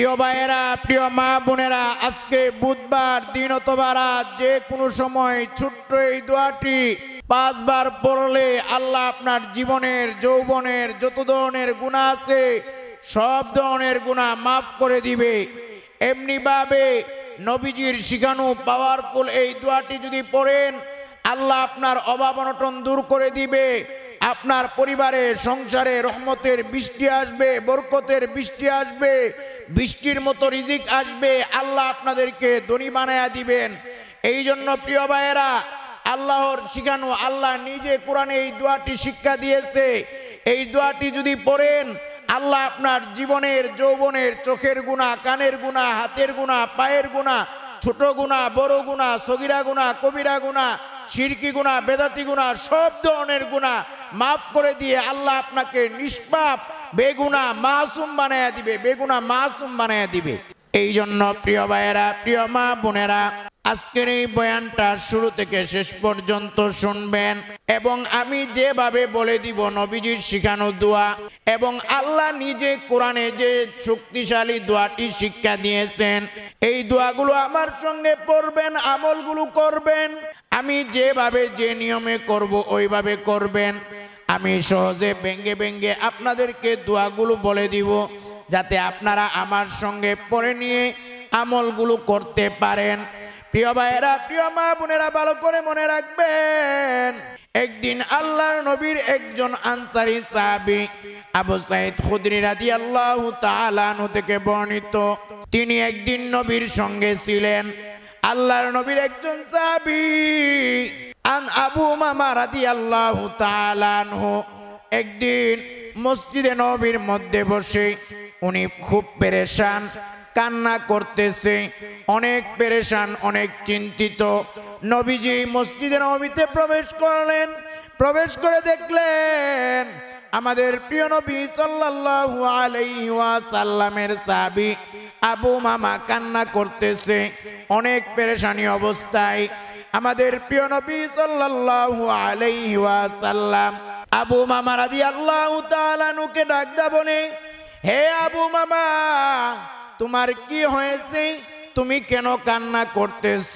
প্রিয় ভাইয়েরা, প্রিয় মা বোনেরা, আজকে বুধবার, দিন অথবা রাত, যে কোনো সময় ছোট্ট এই দোয়াটি পাঁচবার পড়লে আল্লাহ আপনার জীবনের, যৌবনের যত ধরনের গুণা আছে, সব ধরনের গুণা মাফ করে দিবে। এমনিভাবে নবীজির শিখানো পাওয়ারফুল এই দোয়াটি যদি পড়েন, আল্লাহ আপনার অভাব অনটন দূর করে দিবে। আপনার পরিবারে সংসারে রহমতের বৃষ্টি আসবে, বরকতের বৃষ্টি আসবে, বৃষ্টির মতো রিজিক আসবে, আল্লাহ আপনাদেরকে ধনী বানায়া দিবেন। এই জন্য প্রিয় ভাইয়েরা, আল্লাহর শিখানো আল্লাহ নিজে কোরআনে এই দোয়াটি শিক্ষা দিয়েছে। এই দোয়াটি যদি পড়েন, আল্লাহ আপনার জীবনের, যৌবনের চোখের গুণা, কানের গুণা, হাতের গুণা, পায়ের গুণা, ছোট গুণা, বড় গুণা, সগিরা গুণা, কবিরা গুণা শিরকি গুণা বেদাতি গুণা সব ধরনের গুণা মাফ করে দিয়ে আল্লাহ আপনাকে নিষ্পাপ বেগুনা মাসুম বানায়া দিবে বেগুনা মাসুম বানায়া দিবে। এই জন্য প্রিয় ভাইয়েরা, প্রিয় মা বোনেরা, আজকের এই বয়ানটা শুরু থেকে শেষ পর্যন্ত শুনবেন এবং আমি যেভাবে বলে দিব নবীজির শিখানো দোয়া এবং আল্লাহ নিজে কোরআনে যে শক্তিশালী দোয়াটি শিক্ষা দিয়েছেন, এই দোয়াগুলো আমার সঙ্গে পড়বেন, আমলগুলো করবেন। আমি যেভাবে যে নিয়মে করব, ওইভাবে করবেন। আমি সহজে ব্যঙ্গে ব্যঙ্গে আপনাদেরকে দোয়াগুলো বলে দিব, যাতে আপনারা আমার সঙ্গে পড়ে নিয়ে আমলগুলো করতে পারেন। প্রিয় ভাইয়েরা, প্রিয় মা বোনেরা, ভালো করে মনে রাখবেন, একদিন আল্লাহর নবীর একজন আনসারি সাহাবী আবু সাইদ খুদরি তাআলা আনহু থেকে বর্ণিত, তিনি একদিন নবীর সঙ্গে ছিলেন। আল্লাহর নবীর একজন সাহাবী, আন আবু মামা রাদিয়াল্লাহু তাআলা আনহু, একদিন মসজিদে নবীর মধ্যে বসে উনি খুব পেরেশান, কান্না করতেছে, অনেক পেরেশান, অনেক চিন্তিত। নবীজি মসজিদে নবীতে প্রবেশ করলেন, প্রবেশ করে দেখলেন আমাদের প্রিয় নবী সাল্লাল্লাহু আলাইহি ওয়াসাল্লামের সাহাবী আবু মামা কান্না করতেছে, অনেক পেরেশানি অবস্থায়। আমাদের প্রিয় নবী সাল্লাল্লাহু আলাইহি ওয়াসাল্লাম আবু মামা রাদিয়াল্লাহু তাআলা নুকে ডাক দা বলে হে আবু মামা, তোমার কি হয়েছে? তুমি কেন কান্না করতেছ?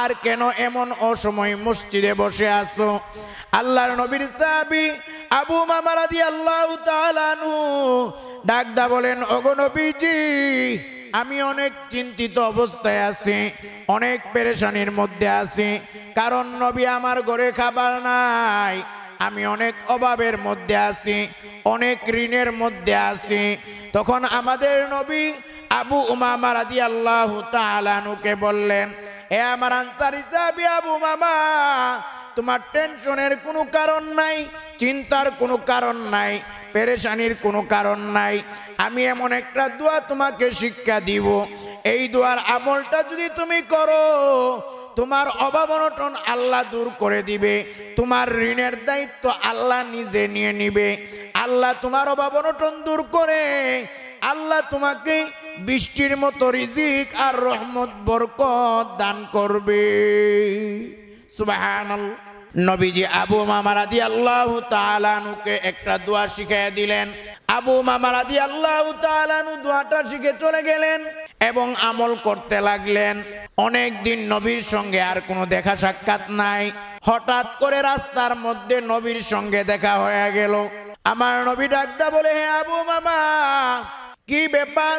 আর কেন এমন অসময় মসজিদে বসে আছো? আল্লাহর নবীর সাহাবী আবু মামা রাদিয়াল্লাহু তাআলা আনহু ডাকদা বলেন, ওগো নবীজি, আমি অনেক চিন্তিত অবস্থায় আছি, অনেক পেরেশানির মধ্যে আছি, কারণ নবী আমার ঘরে খাবার নাই, আমি অনেক অভাবের মধ্যে আছি, অনেক ঋণের মধ্যে আছি। তখন আমাদের নবী আবু উমামা রাদি আল্লাহ তালানুকে বললেন, এ আমার আনসারি সাহাবি আবু মামা তোমার টেনশনের কোনো কারণ নাই, চিন্তার কোনো কারণ নাই, পেরেশানির কোনো কারণ নাই। আমি এমন একটা দোয়া তোমাকে শিক্ষা দিব। এই দোয়ার আমলটা যদি তুমি করো, তোমার অভাব অনটন আল্লাহ দূর করে দিবে। তোমার ঋণের দায়িত্ব আল্লাহ নিজে নিয়ে নিবে। আল্লাহ তোমার অভাব অনটন দূর করে, আল্লাহ তোমাকে বৃষ্টির মতো রিজিক আর রহমত, বরকত দান করবে। সুবহানাল্লাহ। নবীজি আবু মামা রাদি আল্লাহ তালানুকে একটা দোয়া শিখাইয়া দিলেন। আবু মামা রাদি আল্লাহ তালানু দোয়াটা শিখে চলে গেলেন এবং আমল করতে লাগলেন। অনেক দিন নবীর সঙ্গে আর কোনো দেখা সাক্ষাৎ নাই। হঠাৎ করে রাস্তার মধ্যে নবীর সঙ্গে দেখা হয়ে গেল। আমার নবী ডাকদা বলে, হে আবু মামা, কি ব্যাপার?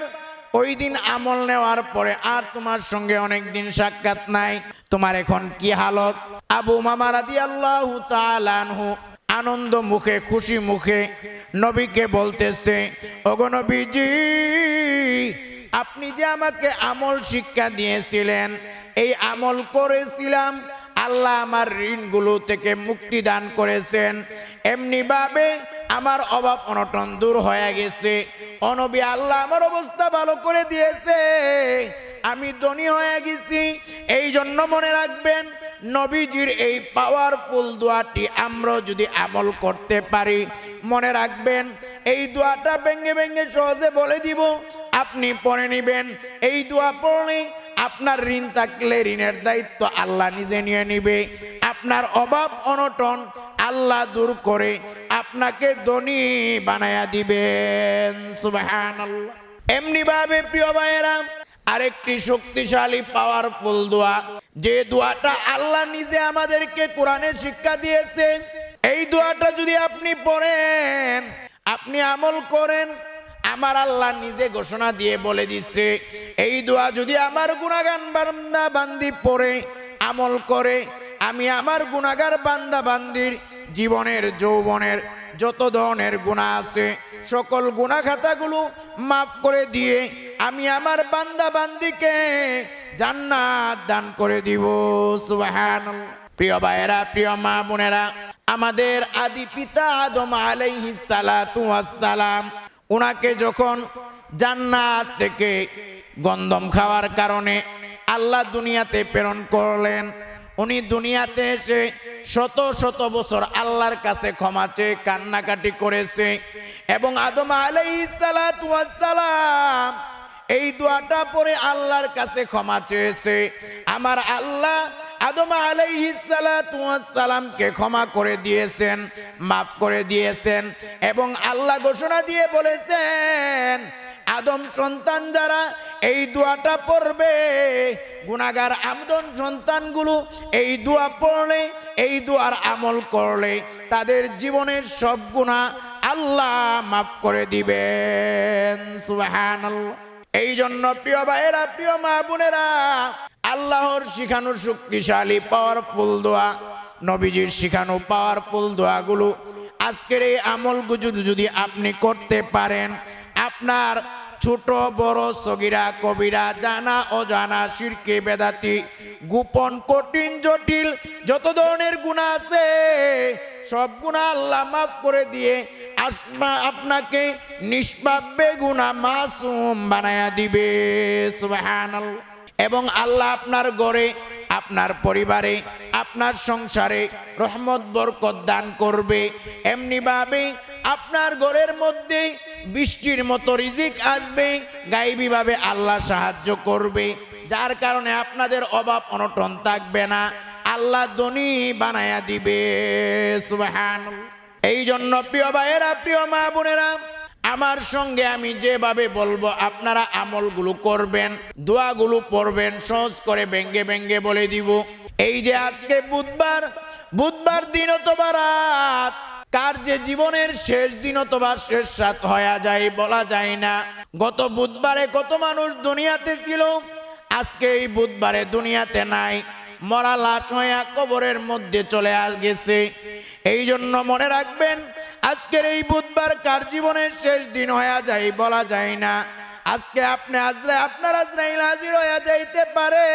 ওই দিন আমল নেওয়ার পরে আর তোমার সঙ্গে অনেক দিন সাক্ষাৎ নাই। তোমার এখন কি হালত? আবু মামা রাদি আল্লাহ তালানহু আনন্দ মুখে, খুশি মুখে নবীকে বলতেছে, ওগো নবীজি, আপনি যে আমাকে আমল শিক্ষা দিয়েছিলেন, এই আমল করেছিলাম। আল্লাহ আমার ঋণগুলো থেকে মুক্তি দান করেছেন। এমনিভাবে আমার অভাব অনটন দূর হয়ে গেছে। অনবী আল্লাহ আমার অবস্থা ভালো করে দিয়েছে। আমি ধনী হয়ে গেছি। এই জন্য মনে রাখবেন, নবীজির এই পাওয়ারফুল দোয়াটি আমরা যদি আমল করতে পারি, মনে রাখবেন, এই দোয়াটা ভেঙে ভেঙে সহজে বলে দিব, আপনি পড়ে নেবেন। এই দোয়া পড়লে আপনার ঋণ থাকলে ঋণের দায়িত্ব আল্লাহ নিজে নিয়ে নিবে। আপনার অভাব অনটন আল্লাহ দূর করে আপনাকে ধনী বানায়া দিবেন। সুবহানাল্লাহ। এমনি ভাবে প্রিয় ভাইয়েরা, আরেকটি শক্তিশালী পাওয়ারফুল দোয়া। যে দোয়াটা আল্লাহ নিজে আমাদেরকে কোরআনের শিক্ষা দিয়েছে, এই দোয়াটা যদি আপনি পড়েন, আপনি আমল করেন, আমার আল্লাহ নিজে ঘোষণা দিয়ে বলে দিচ্ছে, এই দোয়া যদি আমার গুণাগান বান্দা বান্দি পড়ে, আমল করে, আমি আমার গুণাগার বান্দা বান্দির জীবনের, যৌবনের যত ধরনের গুণা আছে, সকল গুণা খাতাগুলো মাফ করে দিয়ে আমি আমার বান্দা বান্দিকে জান্নাত দান করে দিব। সুবাহান প্রিয় ভাইয়েরা, প্রিয় মা বোনেরা, আমাদের আদি পিতা আদম আলাইহিস সালাতু সালাম ওনাকে যখন জান্নাত থেকে গন্ধম খাওয়ার কারণে আল্লাহ দুনিয়াতে প্রেরণ করলেন উনি দুনিয়াতে এসে শত শত বছর আল্লাহর কাছে ক্ষমা চেয়ে কান্নাকাটি করেছে। এবং আদম আলাইসালাম এই দোয়াটা পরে আল্লাহর কাছে ক্ষমা চেয়েছে। আমার আল্লাহ আদম আলাইহিসালামকে ক্ষমা করে দিয়েছেন, মাফ করে দিয়েছেন এবং আল্লাহ ঘোষণা দিয়ে বলেছেন আদম সন্তান যারা, এই দোয়াটা পড়বে। গুণাগার আমদন সন্তানগুলো এই দোয়া পড়লে, এই দোয়ার আমল করলে তাদের জীবনের সব গুণা আল্লাহ মাফ করে দিবেন। সুহান এই জন্য প্রিয় ভাইয়েরা, প্রিয় মা বোনেরা, আল্লাহর শিখানো শক্তিশালী পাওয়ারফুল দোয়া, নবীজির শিখানো পাওয়ারফুল দোয়াগুলো আজকের এই আমল আমলগুলো যদি আপনি করতে পারেন আপনার ছোট বড় সগিরা, কবিরা, জানা অজানা শিরকে বেদাতি, গোপন, কঠিন, জটিল, যত ধরনের গুণা আছে, সব গুণা আল্লাহ মাফ করে দিয়ে আসমা, আপনাকে নিষ্পাপ বেগুনা মাসুম বানায়া দিবে, সুবহানাল্লাহ। এবং আল্লাহ আপনার গড়ে আপনার পরিবারে, আপনার সংসারে রহমত, বরকত দান করবে। এমনিভাবে আপনার ঘরের মধ্যে বৃষ্টির মতো রিজিক আসবে, গাইবীভাবে আল্লাহ সাহায্য করবে। যার কারণে আপনাদের অভাব অনটন থাকবে না। আল্লাহ ধনী বানায়া দিবে সুবাহান এই জন্য প্রিয় ভাইয়েরা, প্রিয় মা বোনেরা, আমার সঙ্গে আমি যেভাবে বলব, আপনারা আমলগুলো করবেন, দোয়াগুলো পড়বেন, সহজ করে ব্যঙ্গে ব্যঙ্গে বলে দিব। এই যে আজকে বুধবার বুধবার দিন অথবা রাত কার যে জীবনের শেষ দিন অথবা শেষ রাত হয়ে যায় বলা যায় না। গত বুধবারে কত মানুষ দুনিয়াতে ছিল, আজকে এই বুধবারে দুনিয়াতে নাই। মরা লাশ হইয়া কবরের মধ্যে চলে গেছে। এই জন্য মনে রাখবেন, আজকের এই বুধবার কার জীবনের শেষ দিন হয়ে যায় বলা যায় না। আজকে আপনি আজরা, আপনার আজরাইল হাজির হয়ে যাইতে পারে।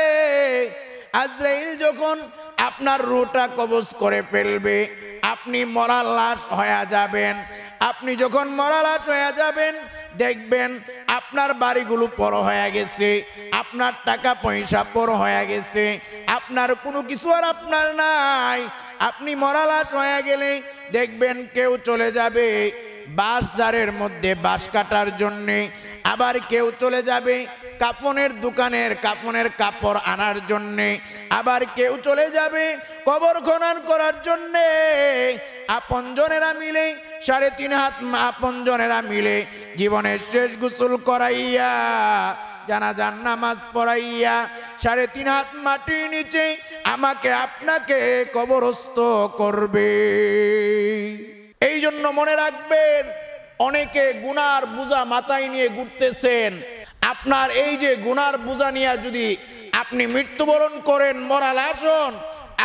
আজরাইল যখন আপনার রুটা কবজ করে ফেলবে আপনি মরা লাশ হয়ে যাবেন। আপনি যখন মরা লাশ হয়ে যাবেন, দেখবেন আপনার বাড়িগুলো পর হয়ে গেছে, আপনার টাকা পয়সা পর হয়ে গেছে, আপনার কোনো কিছু আর আপনার নাই। আপনি মরা লাশ হয়ে গেলে দেখবেন কেউ চলে যাবে বাঁশ জারের মধ্যে বাঁশ কাটার জন্যে, আবার কেউ চলে যাবে কাফনের দোকানের কাফনের কাপড় আনার জন্যে। আবার কেউ চলে যাবে কবর খনন করার জন্যে। আপনজনেরা মিলে, সাড়ে তিন হাত আপনজনেরা মিলে জীবনের শেষ গোসল করাইয়া জানাজান নামাজ পড়াইয়া, সাড়ে তিন হাত মাটির নিচে আমাকে আপনাকে কবরস্থ করবে। এই জন্য মনে রাখবেন, অনেকে গুনার বোঝা মাথায় নিয়ে ঘুরতেছেন। আপনার এই যে গুনার বোঝা নিয়ে যদি আপনি মৃত্যুবরণ করেন, মরাল আসন,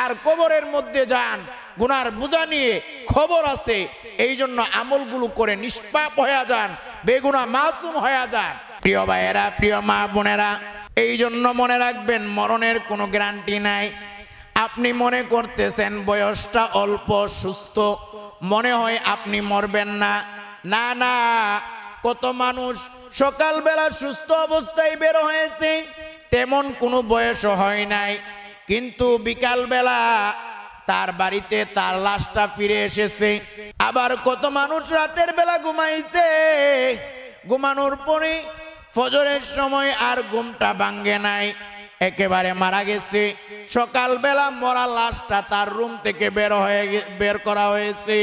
আর কবরের মধ্যে যান, গুনার বোঝা নিয়ে খবর আছে এই জন্য আমলগুলো করে নিষ্পাপ হয়ে যান, বেগুনা মাসুম হয়ে যান। প্রিয় ভাইয়েরা, প্রিয় মা বোনেরা এই জন্য মনে রাখবেন, মরণের কোনো গ্যারান্টি নাই। আপনি মনে করতেছেন, বয়সটা অল্প, সুস্থ, মনে হয় আপনি মরবেন না। না না কত মানুষ সকালবেলা সুস্থ অবস্থায় বের হয়েছে, তেমন কোনো বয়স হয় নাই। কিন্তু বিকালবেলা তার বাড়িতে তার লাশটা ফিরে এসেছে। আবার কত মানুষ রাতের বেলা ঘুমাইছে। ঘুমানোর পরে ফজরের সময় আর ঘুমটা ভাঙ্গে নাই। একেবারে মারা গেছে। সকালবেলা মরা লাশটা তার রুম থেকে বের হয়ে বের করা হয়েছে।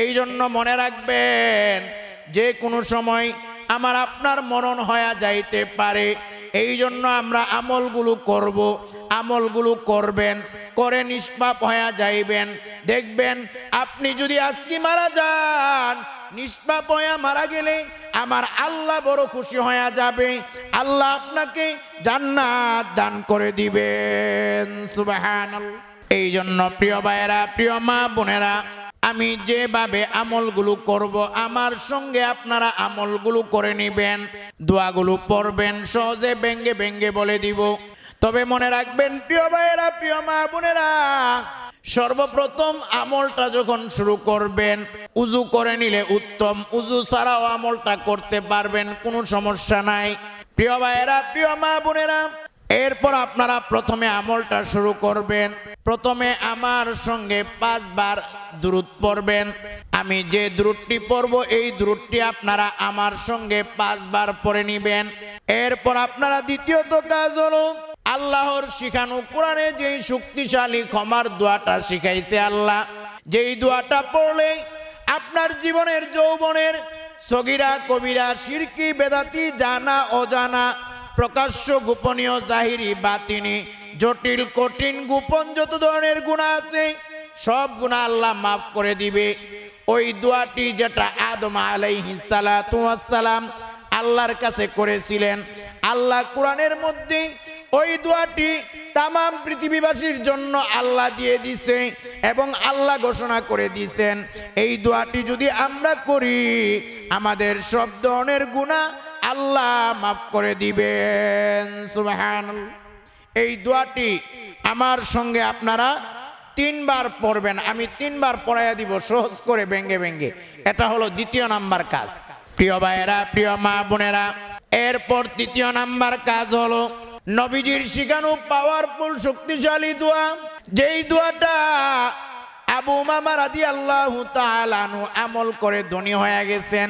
এই জন্য মনে রাখবেন যে কোনো সময় আমার আপনার মরণ হয়ে যাইতে পারে। এই জন্য আমরা আমলগুলো করব, আমলগুলো করবেন, করে নিষ্পাপ হয়ে যাইবেন। দেখবেন আপনি যদি আজকে মারা যান, নিষ্পাপ হয়ে মারা গেলে আমার আল্লাহ বড় খুশি হয়ে যাবে। আল্লাহ আপনাকে জান্নাত দান করে দিবেন। সুবহানাল্লাহ। এই জন্য প্রিয় ভাইয়েরা, প্রিয় মা বোনেরা আমি যেভাবে আমলগুলো করব, আমার সঙ্গে আপনারা আমলগুলো করে নেবেন, দোয়াগুলো পড়বেন, সহজে ব্যঙ্গে ব্যঙ্গে বলে দিব। তবে মনে রাখবেন, প্রিয় ভাইয়েরা, প্রিয় মা বোনেরা, সর্বপ্রথম আমলটা যখন শুরু করবেন, উজু করে নিলে উত্তম। উজু ছাড়াও আমলটা করতে পারবেন, কোনো সমস্যা নাই। প্রিয় ভাইয়েরা, প্রিয় মা বোনেরা, এরপর আপনারা প্রথমে আমলটা শুরু করবেন। প্রথমে আমার সঙ্গে পাঁচবার দূরত পড়বেন। আমি যে দূরটি পড়ব, এই দূরটি আপনারা আমার সঙ্গে পাঁচবার পড়ে নিবেন। এরপর আপনারা দ্বিতীয়ত কাজ হলো, আল্লাহর শিখানো কোরআনে যেই শক্তিশালী ক্ষমার দোয়াটা শিখাইছে আল্লাহ, যেই দোয়াটা পড়লে আপনার জীবনের যৌবনের সগিরা, কবিরা শিরকি বেদাতি, জানা, অজানা, প্রকাশ্য, গোপনীয়, জাহিরি, বাতিনি জটিল, কঠিন, গোপন যত ধরনের গুণা আছে, সব গুণা আল্লাহ মাফ করে দিবে। ওই দোয়াটি যেটা আদম আলাইহিসালাম আল্লাহর কাছে করেছিলেন। আল্লাহ কোরআনের মধ্যে ওই দোয়াটি তাম পৃথিবীবাসীর জন্য আল্লাহ দিয়ে দিছে এবং আল্লাহ ঘোষণা করে দিছেন। এই দোয়াটি যদি আমরা করি, আমাদের সব ধরনের গুণা আল্লাহ মাফ করে দিবেন। সুবাহান এই দোয়াটি আমার সঙ্গে আপনারা তিনবার পড়বেন। আমি তিনবার পড়াইয়া দিব, সহজ করে ব্যঙ্গে ব্যঙ্গে। এটা হলো দ্বিতীয় নাম্বার কাজ। প্রিয় ভাইয়েরা, প্রিয় মা বোনেরা, এরপর তৃতীয় নাম্বার কাজ হলো নবীজির শিখানো পাওয়ারফুল শক্তিশালী দোয়া। যেই দোয়াটা আবু মামা রাদি আল্লাহ তালানু আমল করে ধনী হয়ে গেছেন,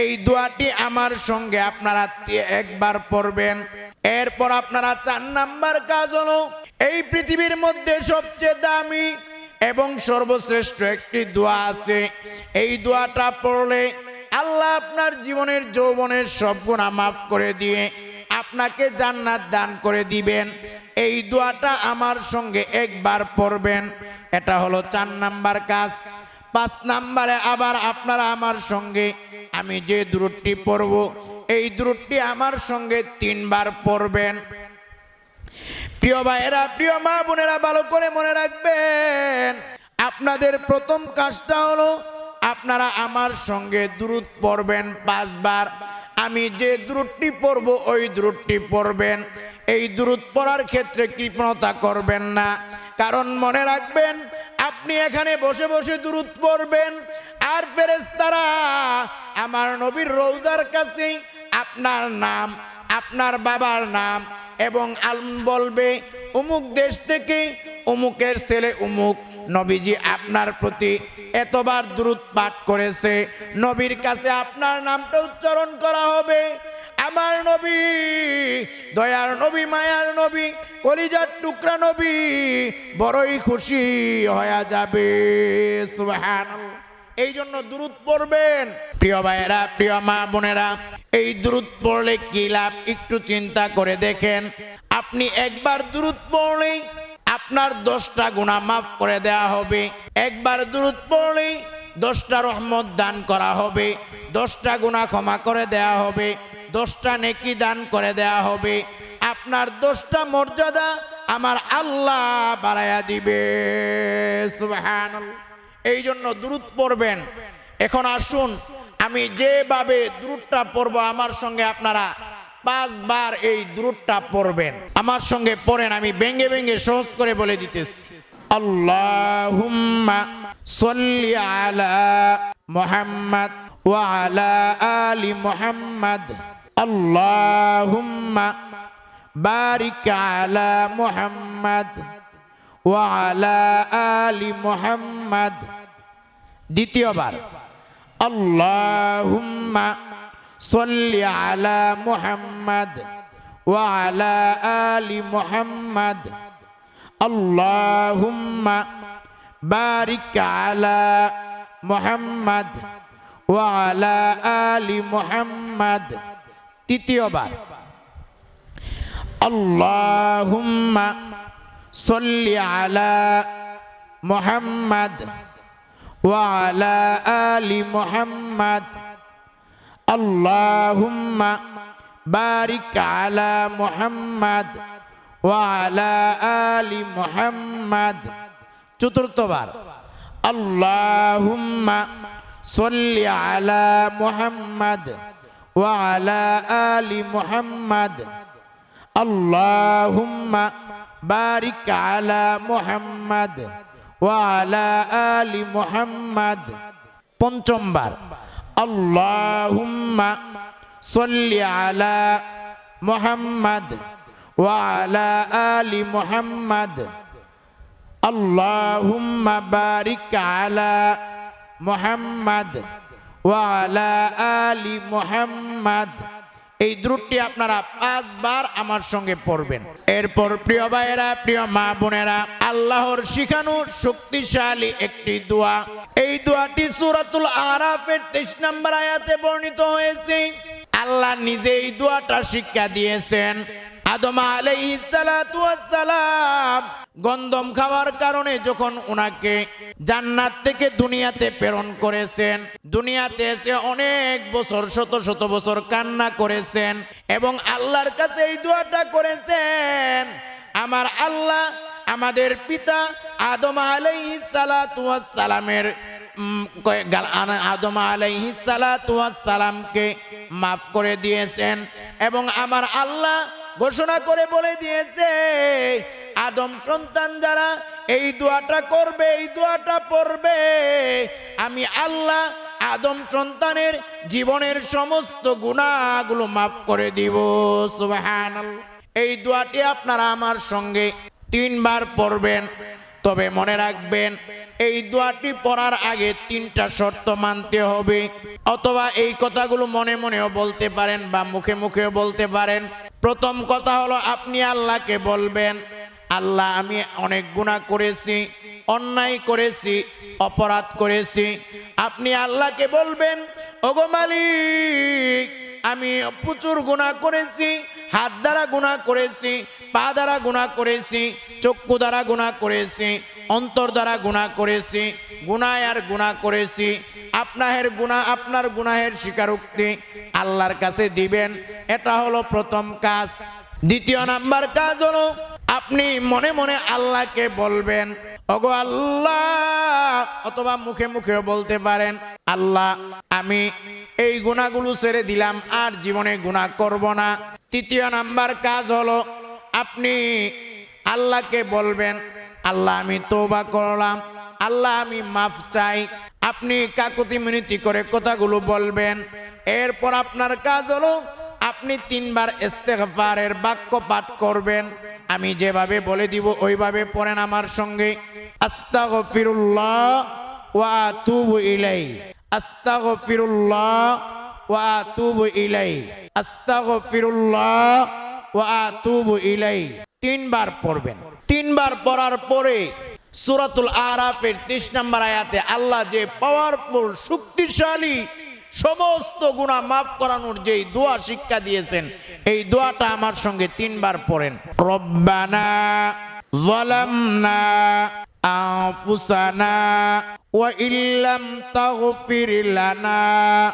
এই দোয়াটি আমার সঙ্গে আপনারা একবার পড়বেন। এরপর আপনারা চার নাম্বার কাজ হলো, এই পৃথিবীর মধ্যে সবচেয়ে দামি এবং সর্বশ্রেষ্ঠ একটি দোয়া আছে। এই দোয়াটা পড়লে আল্লাহ আপনার জীবনের যৌবনের সব গুণা মাফ করে দিয়ে আপনাকে জান্নাত দান করে দিবেন। এই দোয়াটা আমার সঙ্গে একবার পড়বেন। এটা হলো চার নাম্বার কাজ। পাঁচ নাম্বারে আবার আপনারা আমার সঙ্গে আমি যে দূরটি পড়ব, এই দূরটি আমার সঙ্গে তিনবার পড়বেন। প্রিয় ভাইয়েরা, প্রিয় মা বোনেরা, ভালো করে মনে রাখবেন, আপনাদের প্রথম কাজটা হলো, আপনারা আমার সঙ্গে দূরত পড়বেন পাঁচবার। আমি যে দূরটি পড়ব, ওই দূরটি পড়বেন। এই দূরত পড়ার ক্ষেত্রে কৃপণতা করবেন না। কারণ মনে রাখবেন, আপনি এখানে বসে বসে দূরত পড়বেন। আর ফেরেশতারা, আমার নবীর রৌজার কাছে আপনার নাম, আপনার বাবার নাম এবং আলম বলবে অমুক দেশ থেকে অমুকের ছেলে অমুক নবীজি আপনার প্রতি এতবার দ্রুত পাঠ করেছে। নবীর কাছে আপনার নামটা উচ্চারণ করা হবে। আমার নবী, দয়ার নবী, মায়ার নবী, কলিজার টুকরা নবী, বড়ই খুশি হয়ে যাবে। সুবহানাল্লাহ। এই জন্য দূরত পড়বেন। প্রিয় ভাইয়েরা, প্রিয় মা বোনেরা, এই দূরত পড়লে কি লাভ? একটু চিন্তা করে দেখেন। আপনি একবার দূরত পড়লেই আপনার দশটা গুণা মাফ করে দেয়া হবে। একবার দূরত পড়লেই দশটা রহমত দান করা হবে। দশটা গুণা ক্ষমা করে দেয়া হবে। দশটা নেকি দান করে দেয়া হবে। আপনার দশটা মর্যাদা আমার আল্লাহ বাড়াইয়া দিবে। এই জন্য দ্রুত পড়বেন। এখন আসুন, আমি যেভাবে দ্রুতটা পড়ব আমার সঙ্গে আপনারা পাঁচবার এই দ্রুতটা পড়বেন। আমার সঙ্গে পড়েন, আমি ব্যঙ্গে ব্যঙ্গে সহজ করে বলে দিতেছি। আল্লাহুম্মা সল্লি আলা মুহাম্মদ ওয়া আলা আলি মুহাম্মদ। আল্লাহুম্মা বারিক আলা মুহাম্মদ ওয়ালা আলি মুহাম্মদ। দ্বিতীয়বার, আল্লাহুম্মা صل على محمد وعلى آل محمد اللهم بارك على محمد وعلى آل محمد تتيوبا اللهم صل على محمد وعلى آل محمد اللهم بارك على محمد وعلى آل محمد চতুর্থবার اللهم صل على محمد وعلى آل محمد اللهم بارك على محمد وعلى آل محمد পঞ্চমবার اللهم صل على محمد وعلى آل محمد اللهم بارك على محمد وعلى آل محمد এই দ্রুটটি আপনারা পাঁচবার আমার সঙ্গে পড়বেন এরপর প্রিয় ভাইয়েরা প্রিয় মা বোনেরা আল্লাহর শিখানো শক্তিশালী একটি দোয়া এই দোয়াটি সুরাতুল আরাফের 23 নম্বর আয়াতে বর্ণিত হয়েছে, আল্লাহ নিজে এই দোয়াটা শিক্ষা দিয়েছেন। আদম ওয়াস গন্ধম খাওয়ার কারণে যখন ওনাকে জান্নাত থেকে দুনিয়াতে প্রেরণ করেছেন, দুনিয়াতে এসে অনেক বছর, শত শত বছর কান্না করেছেন এবং আল্লাহর কাছে এই দোয়াটা করেছেন, আমার আল্লাহ আমাদের পিতা আদম আলাইহিস সালাতু ওয়াস সালামের উম, কয়ে- গাল- আনা- আদম আলাইহিস সালাতু ওয়াস সালামকে মাফ করে দিয়েছেন এবং আমার আল্লাহ ঘোষণা করে বলে দিয়েছে আদম সন্তান যারা এই দোয়াটা করবে এই দোয়াটা পড়বে আমি আল্লাহ আদম সন্তানের জীবনের সমস্ত গুণাগুলো মাফ করে দিব। সুবহানাল্লাহ। এই দোয়াটি আপনারা আমার সঙ্গে তিনবার পড়বেন, তবে মনে রাখবেন, এই দোয়াটি পড়ার আগে তিনটা শর্ত মানতে হবে। অথবা এই কথাগুলো মনে মনেও বলতে পারেন বা মুখে মুখেও বলতে পারেন। প্রথম কথা হলো, আপনি আল্লাহকে বলবেন, আল্লাহ, আমি অনেক গুণা করেছি, অন্যায় করেছি, অপরাধ করেছি। আপনি আল্লাহকে বলবেন, ওগো মালিক, আমি প্রচুর গুণা করেছি, হাত দ্বারা গুণা করেছি পা দ্বারা গুণা করেছি, চক্ষু দ্বারা গুণা করেছি, অন্তর দ্বারা গুণা করেছি গুণায় আর গুণা করেছি। আপনার গুণা আপনার গুনাহের স্বীকারোক্তি আল্লাহর কাছে দিবেন। এটা হলো প্রথম কাজ। দ্বিতীয় নাম্বার কাজ হলো, আপনি মনে মনে আল্লাহকে বলবেন, ওগো আল্লাহ! অথবা মুখে মুখে বলতে পারেন, আল্লাহ, আমি এই গুণাগুলো ছেড়ে দিলাম, আর জীবনে গুণা করব না। তৃতীয় নাম্বার কাজ হলো আপনি আল্লাহকে বলবেন, আল্লাহ, আমি তোবা করলাম। আল্লাহ, আমি মাফ চাই। আপনি কাকুতি মিনতি করে কথাগুলো বলবেন। এরপর আপনার কাজ হলো, আপনি তিনবার ইস্তেগফারের বাক্য পাঠ করবেন। আমি যেভাবে বলে দিব, ওইভাবে পড়েন আমার সঙ্গে। আস্তাগফিরুল্লাহ ওয়া আতুবু ইলাই আস্তাগফিরুল্লাহ ওয়া আতুবু ইলাই আস্তাগফিরুল্লাহ ওয়া আতুবু ইলাই তিনবার পড়বেন তিনবার পড়ার পরে সূরাতুল আরাফের 30 নম্বর আয়াতে আল্লাহ যে পাওয়ারফুল শক্তিশালী সমস্ত গুণা মাফ করানোর যেই দোয়া শিক্ষা দিয়েছেন এই দোয়াটা আমার সঙ্গে তিনবার পড়েন রব্বানা ظلمنا أنفسنا وإن لم تغفر لنا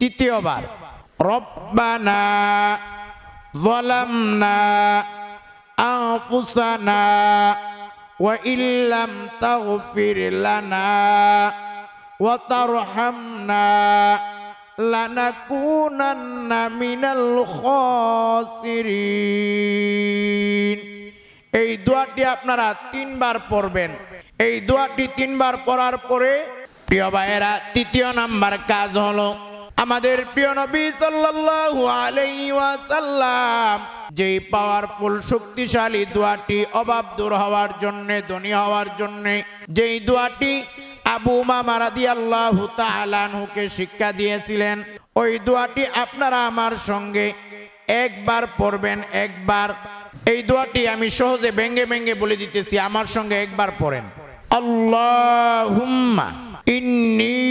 তৃতীয়বার রব্বানা ظلمنا أنفسنا وإن لم تغفر لنا وترحمنا لنكونن من الخاسرين এই দোয়াটি আপনারা তিনবার পড়বেন এই দোয়াটি তিনবার পড়ার পরে প্রিয় ভাইয়েরা তৃতীয় নাম্বার কাজ হলো আমাদের প্রিয় নবী সাল্লাল্লাহু আলাইহি ওয়াসাল্লাম যেই পাওয়ারফুল শক্তিশালী দোয়াটি অভাব দূর হওয়ার জন্য, ধনী হওয়ার জন্য, যেই দোয়াটি আবু মামা রাদিয়াল্লাহু তাআলা আনহুকে শিক্ষা দিয়েছিলেন, ওই দোয়াটি আপনারা আমার সঙ্গে একবার পড়বেন, একবার। এই দোয়াটি আমি সহজে ভেঙ্গে ভেঙ্গে বলে দিতেছি, আমার সঙ্গে একবার পড়েন। আল্লাহুম্মা ইন্নি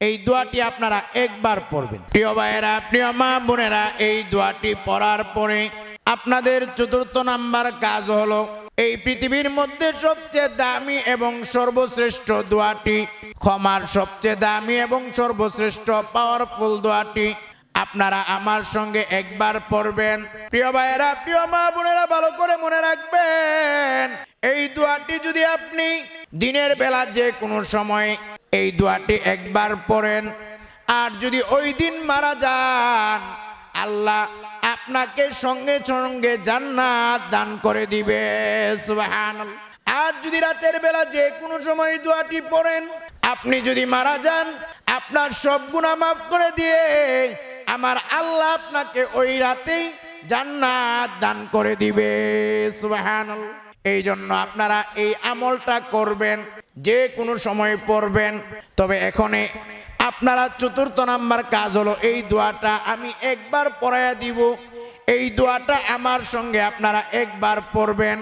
এই দোয়াটি আপনারা একবার পড়বেন। প্রিয় ভাইয়েরা, প্রিয় মা বোনেরা, এই দোয়াটি পড়ার পরে আপনাদের চতুর্থ নাম্বার কাজ হলো, এই পৃথিবীর মধ্যে সবচেয়ে দামি এবং সর্বশ্রেষ্ঠ দোয়াটি, ক্ষমার সবচেয়ে দামি এবং সর্বশ্রেষ্ঠ পাওয়ারফুল দোয়াটি আপনারা আমার সঙ্গে একবার পড়বেন। প্রিয় ভাইয়েরা, প্রিয় মা বোনেরা, ভালো করে মনে রাখবেন, এই দোয়াটি যদি আপনি দিনের বেলা যে কোনো সময় এই দোয়াটি একবার পড়েন। আর যদি ওই দিন মারা যান, আল্লাহ আপনাকে সঙ্গে সঙ্গে জান্নাত দান করে দিবে। আর যদি রাতের বেলা যে কোনো সময় দোয়াটি পড়েন, আপনি যদি মারা যান, আপনার সব গুণা মাফ করে দিয়ে আমার আল্লাহ আপনাকে ওই রাতেই জান্নাত দান করে দিবে। সুবহানাল্লাহ। এই জন্য আপনারা এই আমলটা করবেন, যে কোনো সময় পড়বেন। তবে এখনে আপনারা চতুর্থ নাম্বার কাজ হলো, এই দোয়াটা আমি একবার পড়াইয়া দিব। এই দোয়াটা আমার সঙ্গে আপনারা একবার পড়বেন।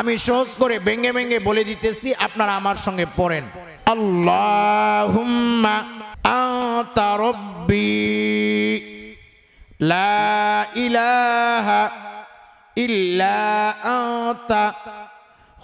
আমি সহজ করে ভেঙে ভেঙে বলে দিতেছি, আপনারা আমার সঙ্গে পড়েন। রব্বি, লা ইলাহা ইল্লা আতা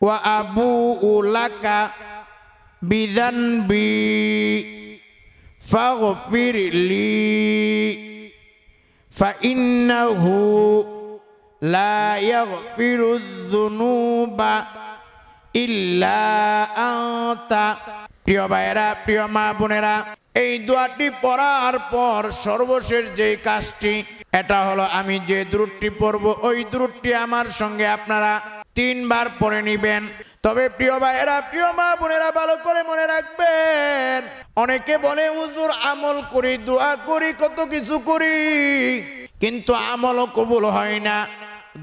ওয়া আবুউ লাকা বিযানবি ফাগফির লি ফাইন্নাহু লা ইয়াগফিরু যুনুবা ইল্লা আনতা প্রিয় ভাইয়েরা, প্রিয় মা বোনেরা, এই দোয়াটি পড়ার পর সর্বশেষ যে কাজটি, এটা হলো আমি যে দ্রুটটি পড়ব, ওই দ্রুটটি আমার সঙ্গে আপনারা তিনবার পড়ে নিবেন। তবে প্রিয় ভাইয়েরা, প্রিয় মা বোনেরা, ভালো করে মনে রাখবেন, অনেকে বলে, হুজুর, আমল করি, দোয়া করি, কত কিছু করি। কিন্তু আমলও কবুল হয় না,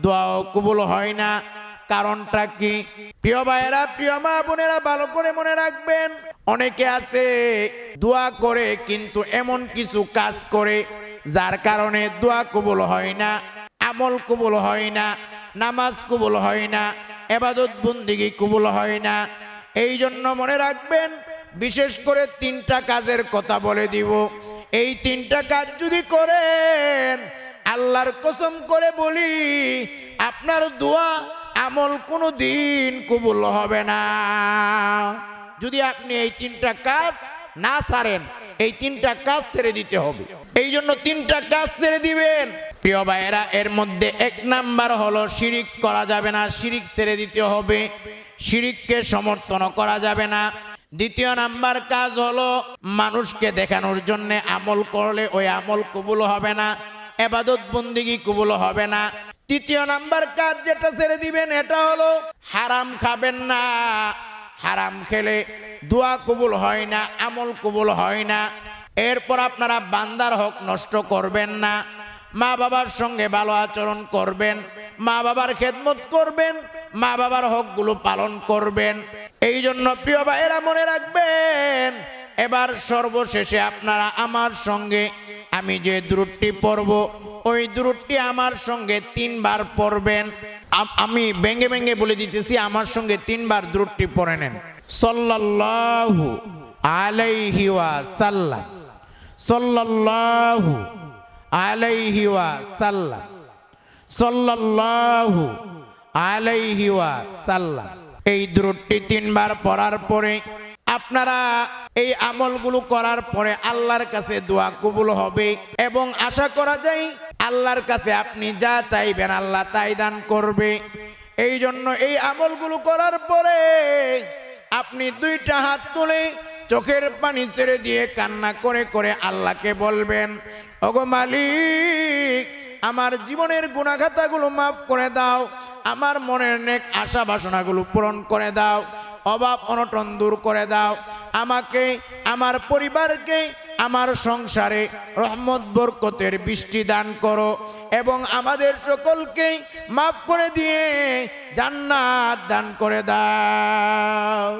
দোয়াও কবুল হয় না। কারণটা কি? প্রিয় ভাইয়েরা, প্রিয় মা বোনেরা, ভালো করে মনে রাখবেন, অনেকে আছে, দোয়া করে কিন্তু এমন কিছু কাজ করে, যার কারণে দোয়া কবুল হয় না, আমল কবুল হয় না। নামাজ কবুল হয় না, এবাদত বন্দিগি কবুল হয় না। এই জন্য মনে রাখবেন, বিশেষ করে তিনটা কাজের কথা বলে দিব। এই তিনটা কাজ যদি করেন, আল্লাহর কসম করে বলি, আপনার দোয়া আমল কোনো দিন কবুল হবে না। যদি আপনি এই তিনটা কাজ না সারেন, এই তিনটা কাজ ছেড়ে দিতে হবে। এই জন্য তিনটা কাজ ছেড়ে দিবেন। প্রিয় ভাইয়েরা, এর মধ্যে এক নাম্বার হলো শিরিক করা যাবে না, শিরিক ছেড়ে দিতে হবে। শিরিককে সমর্থন করা যাবে না। দ্বিতীয় নাম্বার কাজ হলো মানুষকে দেখানোর জন্য আমল করলে ওই আমল কবুল হবে না, এবাদত বন্দিগি কবুল হবে না। তৃতীয় নাম্বার কাজ যেটা ছেড়ে দিবেন, এটা হলো হারাম খাবেন না। হারাম খেলে দোয়া কবুল হয় না, আমল কবুল হয় না। এরপর আপনারা বান্দার হক নষ্ট করবেন না। মা বাবার সঙ্গে ভালো আচরণ করবেন, মা বাবার খেদমত করবেন, মা বাবার হকগুলো পালন করবেন। এই জন্য প্রিয় ভাইয়েরা মনে রাখবেন, এবার সর্বশেষে আপনারা আমার সঙ্গে আমি যে দ্রুটটি পড়ব, ওই দূরটি আমার সঙ্গে তিনবার পড়বেন। আমি ভেঙে ভেঙে বলে দিতেছি, আমার সঙ্গে তিনবার দূরটি পড়ে নেন। সাল্লাল্লাহু আলাইহি ওয়া সাল্লাম সাল্লাল্লাহু আলাইহি ওয়া সাল্লাম সাল্লাল্লাহু আলাইহি ওয়া সাল্লাম এই দূরটি তিনবার পড়ার পরে আপনারা এই আমলগুলো করার পরে আল্লাহর কাছে দোয়া কবুল হবে এবং আশা করা যায় আল্লাহর কাছে আপনি যা চাইবেন আল্লাহ তাই দান করবে। এই জন্য এই আমলগুলো করার পরে আপনি দুইটা হাত তুলে চোখের পানি ছেড়ে দিয়ে কান্না করে করে আল্লাহকে বলবেন, ওগো মালিক, আমার জীবনের গুণাখাতাগুলো মাফ করে দাও, আমার মনের নেক আশা বাসনাগুলো পূরণ করে দাও, অভাব অনটন দূর করে দাও, আমাকে, আমার পরিবারকে, আমার সংসারে রহমত, বরকতের বৃষ্টি দান করো এবং আমাদের সকলকে মাফ করে দিয়ে জান্নাত দান করে দাও।